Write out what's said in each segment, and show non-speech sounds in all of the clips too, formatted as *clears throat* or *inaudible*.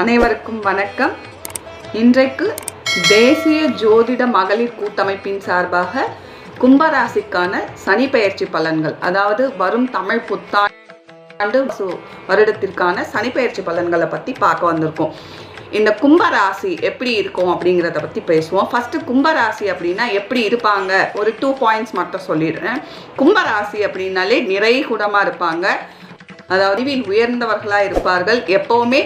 அனைவருக்கும் வணக்கம். இன்றைக்கு தேசிய ஜோதிட மகளிர் கூட்டமைப்பின் சார்பாக கும்பராசிக்கான சனி பெயர்ச்சி பலன்கள் அதாவது வரும் தமிழ் புத்தாண்டு வருடத்திற்கான சனி பெயர்ச்சி பலன்களை பற்றி பார்க்க வந்திருக்கோம். இந்த கும்பராசி எப்படி இருக்கும் அப்படிங்கிறத பற்றி பேசுவோம். ஃபஸ்ட்டு கும்பராசி அப்படின்னா எப்படி இருப்பாங்க? ஒரு டூ பாயிண்ட்ஸ் மட்டும் சொல்லிடுறேன். கும்பராசி அப்படின்னாலே நிறை குடமாக இருப்பாங்க. அதாவது உயர்ந்தவர்களாக இருப்பார்கள். எப்போவுமே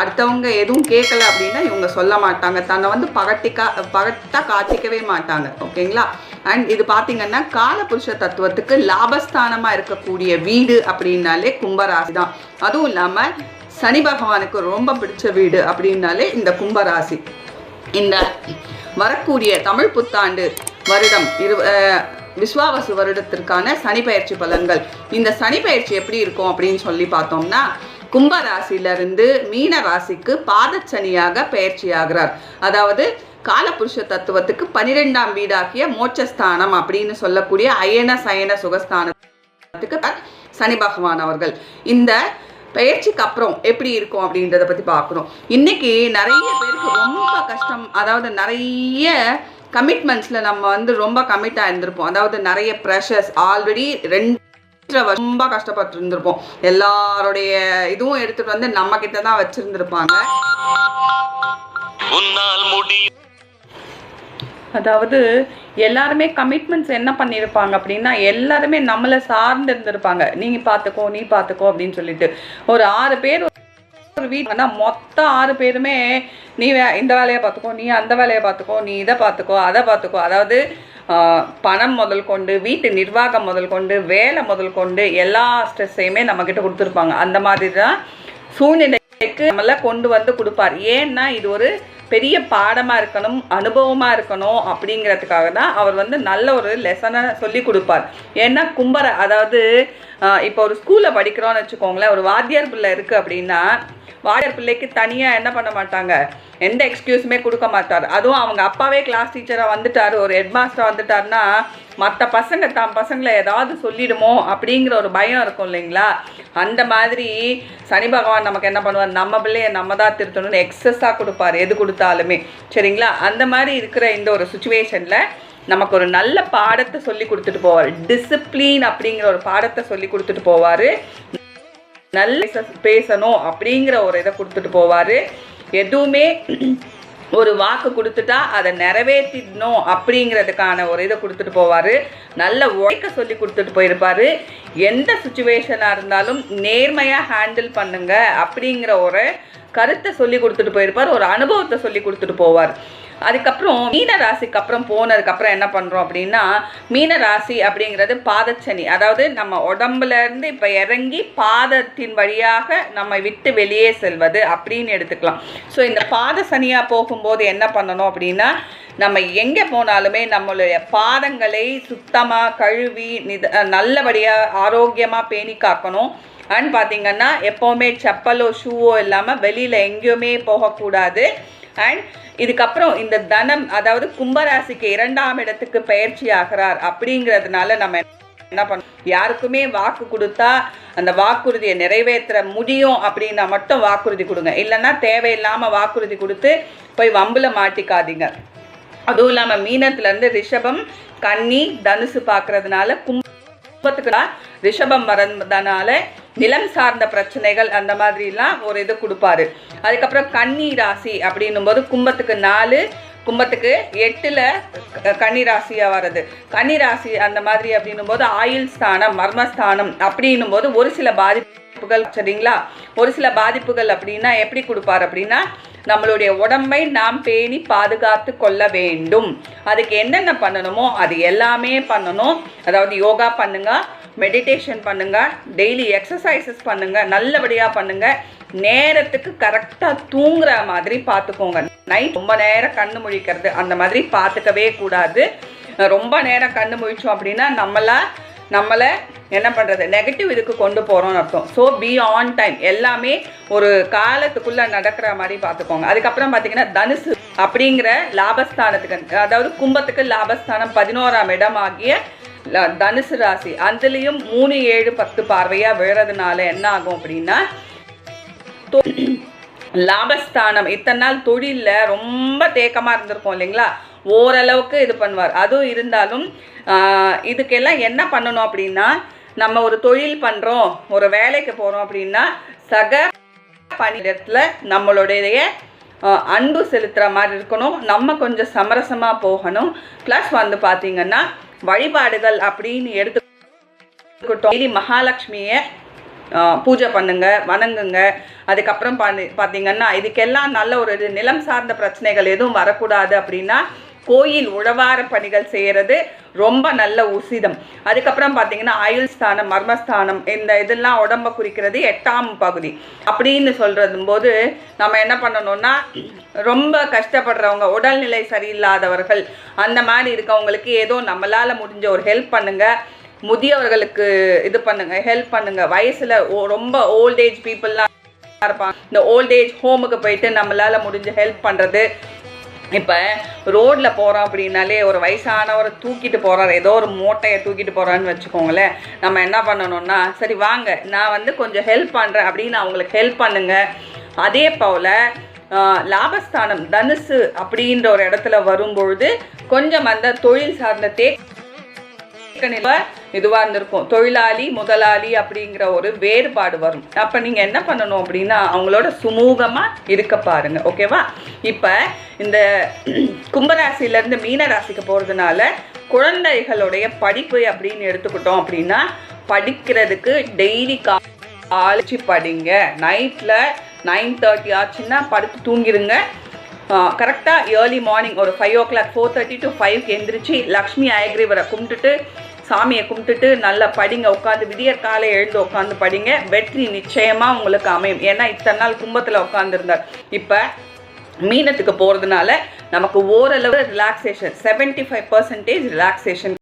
அடுத்தவங்க எதுவும் கேட்கல அப்படின்னா இவங்க சொல்ல மாட்டாங்க. தன்னை வந்து பகட்டிக்கா பகட்டா காட்டிக்கவே மாட்டாங்க. ஓகேங்களா? அண்ட் இது பார்த்தீங்கன்னா காலபுருஷ தத்துவத்துக்கு லாபஸ்தானமாக இருக்கக்கூடிய வீடு அப்படின்னாலே கும்பராசி தான். அதுவும் இல்லாமல் சனி பகவானுக்கு ரொம்ப பிடிச்ச வீடு அப்படின்னாலே இந்த கும்பராசி. இந்த வரக்கூடிய தமிழ் புத்தாண்டு வருடம் இரு விஸ்வாவசு வருடத்திற்கான சனி பயிற்சி பலன்கள். இந்த சனி பயிற்சி எப்படி இருக்கும் அப்படின்னு சொல்லி பார்த்தோம்னா கும்ப ராசியிலிருந்து மீன ராசிக்கு பாதச்சனியாக பெயர்ச்சி ஆகிறார் அதாவது காலபுருஷ தத்துவத்துக்கு பனிரெண்டாம் வீடாகிய மோட்சஸ்தானம் அப்படின்னு சொல்லக்கூடிய அயன சயன சுகஸ்தானத்துக்கு சனி பகவான் அவர்கள். இந்த பயிற்சிக்கு அப்புறம் எப்படி இருக்கும் அப்படின்றத பற்றி பார்க்குறோம் இன்னைக்கு நிறைய பேருக்கு ரொம்ப கஷ்டம். அதாவது நிறைய கமிட்மெண்ட்ஸில் நம்ம வந்து ரொம்ப கமிட்டாக இருந்திருப்போம். அதாவது நிறைய ப்ரெஷர்ஸ் ஆல்ரெடி ரெண்டு ரொம்ப கஷ்டப்பட்டு இருந்திருப்போம் எல்லாருடைய இதுவும் எடுத்துட்டு வந்து நம்ம கிட்ட தான் வச்சிருந்திருப்பாங்க. அதாவது எல்லாருமே கமிட்மெண்ட்ஸ் என்ன பண்ணியிருப்பாங்க அப்படின்னா எல்லாருமே நம்மளை சார்ந்து இருந்திருப்பாங்க நீங்க பார்த்துக்கோ நீ பார்த்துக்கோ அப்படின்னு சொல்லிட்டு. ஒரு ஆறு பேர் ஒரு வீட்டுனா மொத்த ஆறு பேருமே நீ வே இந்த வேலையை பார்த்துக்கோ நீ அந்த வேலையை பார்த்துக்கோ நீ இதை பார்த்துக்கோ அதை பார்த்துக்கோ அதாவது பணம் முதல் கொண்டு வீட்டு நிர்வாகம் முதல் கொண்டு வேலை முதல் கொண்டு எல்லா ஸ்ட்ரெஸ்ஸையுமே நம்மக்கிட்ட கொடுத்துருப்பாங்க. அந்த மாதிரி தான் சூழ்நிலைக்கு நம்மள கொண்டு வந்து கொடுப்பார். ஏன்னா இது ஒரு பெரிய பாடமாக இருக்கணும் அனுபவமாக இருக்கணும் அப்படிங்கிறதுக்காக தான் அவர் வந்து நல்ல ஒரு லெசனை சொல்லி கொடுப்பார். ஏன்னா கும்பர அதாவது இப்போ ஒரு ஸ்கூலில் படிக்கிறோன்னு வச்சுக்கோங்களேன் ஒரு வாத்தியார் பிள்ளை இருக்குது அப்படின்னா வாத்தியார் பிள்ளைக்கு தனியாக என்ன பண்ண மாட்டாங்க? எந்த எக்ஸ்கியூஸுமே கொடுக்க மாட்டார். அதுவும் அவங்க அப்பாவே கிளாஸ் டீச்சராக வந்துட்டார் ஒரு ஹெட்மாஸ்டர் வந்துட்டார்னா மற்ற பசங்க தான் பசங்களை ஏதாவது சொல்லிடுமோ அப்படிங்கிற ஒரு பயம் இருக்கும் இல்லைங்களா? அந்த மாதிரி சனி பகவான் நமக்கு என்ன பண்ணுவார்? நம்ம பிள்ளையை நம்ம தான் திருத்தணும்னு எக்ஸஸாக கொடுப்பார் எது கொடுத்தாலுமே. சரிங்களா? அந்த மாதிரி இருக்கிற இந்த ஒரு சுச்சுவேஷனில் நமக்கு ஒரு நல்ல பாடத்தை சொல்லி கொடுத்துட்டு போவார். டிசிப்ளின் அப்படிங்கிற ஒரு பாடத்தை சொல்லி கொடுத்துட்டு போவார். நல்ல பேசணும் அப்படிங்கிற ஒரு இதை கொடுத்துட்டு போவார். எதுவுமே ஒரு வாக்கு கொடுத்துட்டா அதை நிறைவேற்றிடணும் அப்படிங்கிறதுக்கான ஒரு இதை கொடுத்துட்டு போவார். நல்ல உழைக்க சொல்லி கொடுத்துட்டு போயிருப்பாரு. எந்த சுச்சுவேஷனாக இருந்தாலும் நேர்மையாக ஹேண்டில் பண்ணுங்க அப்படிங்கிற ஒரு கருத்தை சொல்லி கொடுத்துட்டு போயிருப்பார். ஒரு அனுபவத்தை சொல்லி கொடுத்துட்டு போவார். அதுக்கப்புறம் மீன ராசிக்கு அப்புறம் போனதுக்கப்புறம் என்ன பண்ணுறோம் அப்படின்னா மீன ராசி அப்படிங்கிறது பாதச்சனி. அதாவது நம்ம உடம்புல இருந்து இப்போ இறங்கி பாதத்தின் வழியாக நம்ம விட்டு வெளியே செல்வது அப்படின்னு எடுத்துக்கலாம். ஸோ இந்த பாத சனியாக போகும்போது என்ன பண்ணணும் அப்படின்னா நம்ம எங்கே போனாலுமே நம்மளுடைய பாதங்களை சுத்தமாக கழுவி நித நல்லபடியாக ஆரோக்கியமாக பேணி காக்கணும். அண்ட் பார்த்தீங்கன்னா எப்போவுமே செப்பலோ ஷூவோ இல்லாமல் வெளியில் எங்கேயுமே போகக்கூடாது. அண்ட் இதுக்கப்புறம் இந்த தனம் அதாவது கும்பராசிக்கு இரண்டாம் இடத்துக்கு பயிற்சி ஆகிறார் அப்படிங்கிறதுனால நம்ம என்ன பண்ண யாருக்குமே வாக்கு கொடுத்தா அந்த வாக்குறுதியை நிறைவேற்ற முடியும் அப்படின்னா மட்டும் வாக்குறுதி கொடுங்க. இல்லைன்னா தேவையில்லாமல் வாக்குறுதி கொடுத்து போய் வம்புல மாட்டிக்காதீங்க. அதுவும் இல்லாமல் மீனத்துலேருந்து ரிஷபம் கன்னி தனுசு பார்க்கறதுனால கும்பத்துக்கு ரிஷபம் வரதுனால நிலம் சார்ந்த பிரச்சனைகள் அந்த மாதிரிலாம் ஒரு இது கொடுப்பாரு. அதுக்கப்புறம் கன்னி ராசி அப்படின்னும் போது கும்பத்துக்கு நாலு கும்பத்துக்கு எட்டில் கன்னிராசியாக வர்றது. கன்னி ராசி அந்த மாதிரி அப்படின்னும் போது ஆயுள் ஸ்தானம் மர்மஸ்தானம் அப்படின்னும் போது ஒரு சில பாதிப்பு பாதிப்புகள் சரிங்களா? ஒரு சில பாதிப்புகள் அப்படின்னா எப்படி கொடுப்பார் அப்படின்னா நம்மளுடைய உடம்பை நாம் பேணி பாதுகாத்து கொள்ள வேண்டும். அதுக்கு என்னென்ன பண்ணணுமோ அது எல்லாமே பண்ணணும். அதாவது யோகா பண்ணுங்க மெடிடேஷன் பண்ணுங்க டெய்லி எக்ஸசைசஸ் பண்ணுங்க நல்லபடியாக பண்ணுங்க. நேரத்துக்கு கரெக்டாக தூங்குற மாதிரி பார்த்துக்கோங்க. நைட் ரொம்ப நேரம் கண்ணு முழிக்கிறது அந்த மாதிரி பார்த்துக்கவே கூடாது. ரொம்ப நேரம் கண்ணு முழிச்சோம் அப்படின்னா நம்மளை நம்மளை என்ன பண்ணுறது நெகட்டிவ் இதுக்கு கொண்டு போகிறோம்னு அர்த்தம். ஸோ பி ஆன் டைம் எல்லாமே ஒரு காலத்துக்குள்ளே நடக்கிற மாதிரி பார்த்துக்கோங்க. அதுக்கப்புறம் பார்த்தீங்கன்னா தனுசு அப்படிங்கிற லாபஸ்தானத்துக்கு அதாவது கும்பத்துக்கு லாபஸ்தானம் பதினோராம் இடம் ஆகிய தனுசு ராசி. அதுலேயும் மூணு ஏழு பத்து பார்வையாக விழுறதுனால என்ன ஆகும் அப்படின்னா தொ- லாபஸ்தானம். இத்தனை நாள் தொழிலில் ரொம்ப தேக்கமாக இருந்திருக்கும் இல்லைங்களா? ஓரளவுக்கு இது பண்ணுவார். அதுவும் இருந்தாலும் இதுக்கெல்லாம் என்ன பண்ணணும் அப்படின்னா நம்ம ஒரு தொழில் பண்ணுறோம் ஒரு வேலைக்கு போகிறோம் அப்படின்னா சக பணியிடத்தில் நம்மளுடைய அன்பு செலுத்துகிற மாதிரி இருக்கணும். நம்ம கொஞ்சம் சமரசமாக போகணும். ப்ளஸ் வந்து பார்த்திங்கன்னா வழிபாடுகள் அப்படின்னு எடுத்துக்கிட்டோம். டெய்லி மகாலட்சுமியை பூஜை பண்ணுங்க வணங்குங்க. அதுக்கப்புறம் பண்ணி பார்த்தீங்கன்னா இதுக்கெல்லாம் நல்ல ஒரு இது நிலம் சார்ந்த பிரச்சனைகள் எதுவும் வரக்கூடாது அப்படின்னா கோயில் உழவார பணிகள் செய்கிறது ரொம்ப நல்ல உசிதம். அதுக்கப்புறம் பார்த்தீங்கன்னா ஆயுள் ஸ்தானம் மர்மஸ்தானம் இந்த இதெல்லாம் உடம்ப குறிக்கிறது எட்டாம் பகுதி. அப்படின்னு சொல்கிறது போது நம்ம என்ன பண்ணணும்னா ரொம்ப கஷ்டப்படுறவங்க உடல்நிலை சரியில்லாதவர்கள் அந்த மாதிரி இருக்கவங்களுக்கு ஏதோ நம்மளால் முடிஞ்ச ஒரு ஹெல்ப் பண்ணுங்கள் முதியவர்களுக்கு இது பண்ணுங்கள் ஹெல்ப் பண்ணுங்க. வயசில் ஓ- ரொம்ப ஓல்டேஜ் பீப்புளெலாம் இருப்பாங்க. இந்த ஓல்டேஜ் ஹோமுக்கு போயிட்டு நம்மளால் முடிஞ்ச ஹெல்ப் பண்ணுறது இப்போ ரோட்டில் போகிறோம் அப்படின்னாலே ஒரு வயசானவரை தூக்கிட்டு போகிறார் ஏதோ ஒரு மூட்டையை தூக்கிட்டு போகிறான்னு வச்சுக்கோங்களேன். நம்ம என்ன பண்ணணும்னா சரி வாங்க நான் வந்து கொஞ்சம் ஹெல்ப் பண்ணுறேன் அப்படின்னு அவங்களுக்கு ஹெல்ப் பண்ணுங்க. அதே போல் லாபஸ்தானம் தனுசு அப்படின்ற ஒரு இடத்துல வரும்பொழுது கொஞ்சம் அந்த தொழில் சார்ந்த தே இதுவாக இருந்திருக்கும். தொழிலாளி முதலாளி அப்படிங்கிற ஒரு வேறுபாடு வரும். அப்போ நீங்கள் என்ன பண்ணணும் அப்படின்னா அவங்களோட சுமூகமாக இருக்க பாருங்க ஓகேவா? இப்போ இந்த *clears throat* கும்பராசிலேருந்து மீன ராசிக்கு போகிறதுனால குழந்தைகளுடைய படிப்பு அப்படின்னு எடுத்துக்கிட்டோம் அப்படின்னா படிக்கிறதுக்கு டெய்லி காலைச்சி படிங்க. நைட்டில் நைன் தேர்ட்டி ஆச்சுன்னா படுத்து தூங்கிடுங்க கரெக்டாக ஏர்லி மார்னிங் ஒரு five o'clock four thirty to ஃபைவ்க்கு எந்திரிச்சு லக்ஷ்மி அயக்ரீவரை கும்பிட்டுட்டு சாமியை கும்பிட்டுட்டு நல்லா படிங்க உட்காந்து விடியற் காலை எழுந்து உட்காந்து படிங்க. வெற்றி நிச்சயமாக உங்களுக்கு அமையும். ஏன்னா இத்தனை நாள் கும்பத்தில் உட்காந்துருந்தார் இப்போ மீனத்துக்கு போகிறதுனால நமக்கு ஓரளவு relaxation seventy five percentage relaxation